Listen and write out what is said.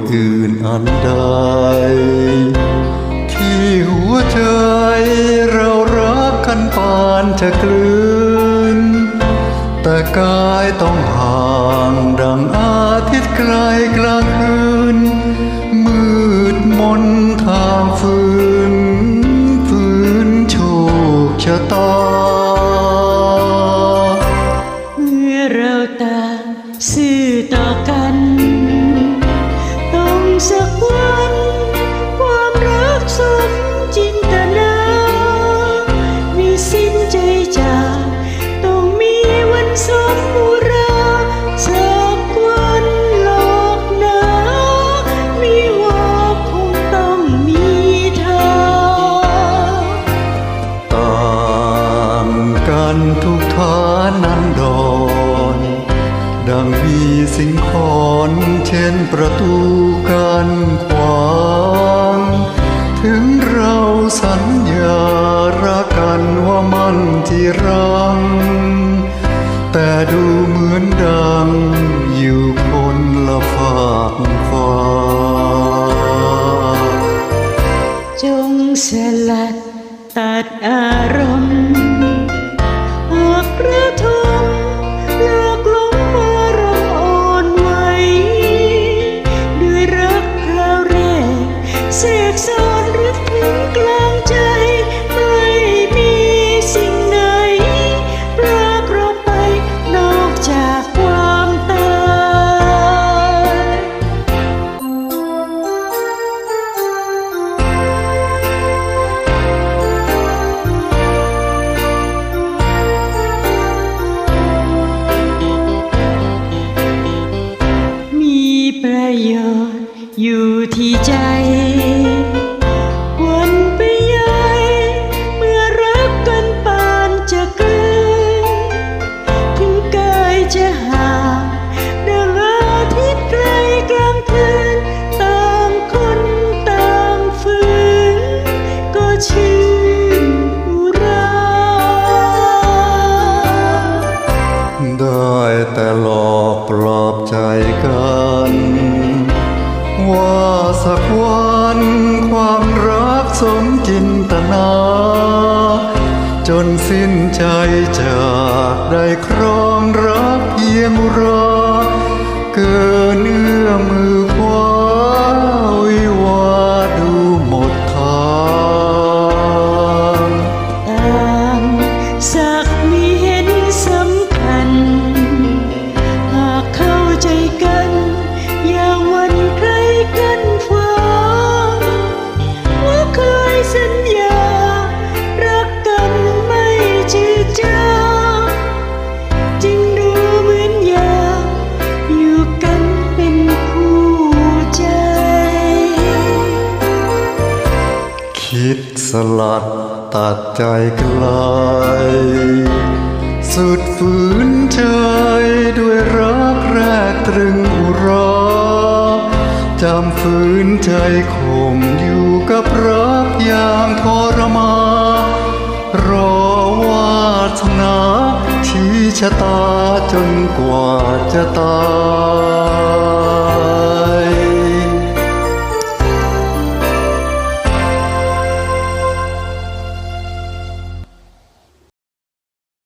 โยชน์อื่นอันใดที่หัวใจเรารักกันปานจะกลืน แต่กายต้องห่างดังอาทิตย์ไกลกลางคืน ตูกันขวาง ถึงเราสัญญารักกันว่ามันที่รัง แต่ดูเหมือนดัง อยู่คนละฝากฟ้าจงสลัดตัดอารมณ์ ที่ใจ วนไปใหญ่เมื่อรักกันปานจะเกินถึงกายจะห่างดังอาทิตย์ไกลกลางคืนต่างคนต่างฝืนก็ชื่นอุราได้แต่หลอกปลอบใจกัน ว่าสักวันความรักสมจินตนา จนสิ้นใจจากได้ครองรักเพียงรอเกินเอื้อมือ สลัดตัดใจไกลสุดฝืนใจด้วยรักแรกตรึงอุราจำฝืนใจข่มอยู่กับรักอย่างทรมารอวาสนาชี้ชะตาจนกว่าจะตาย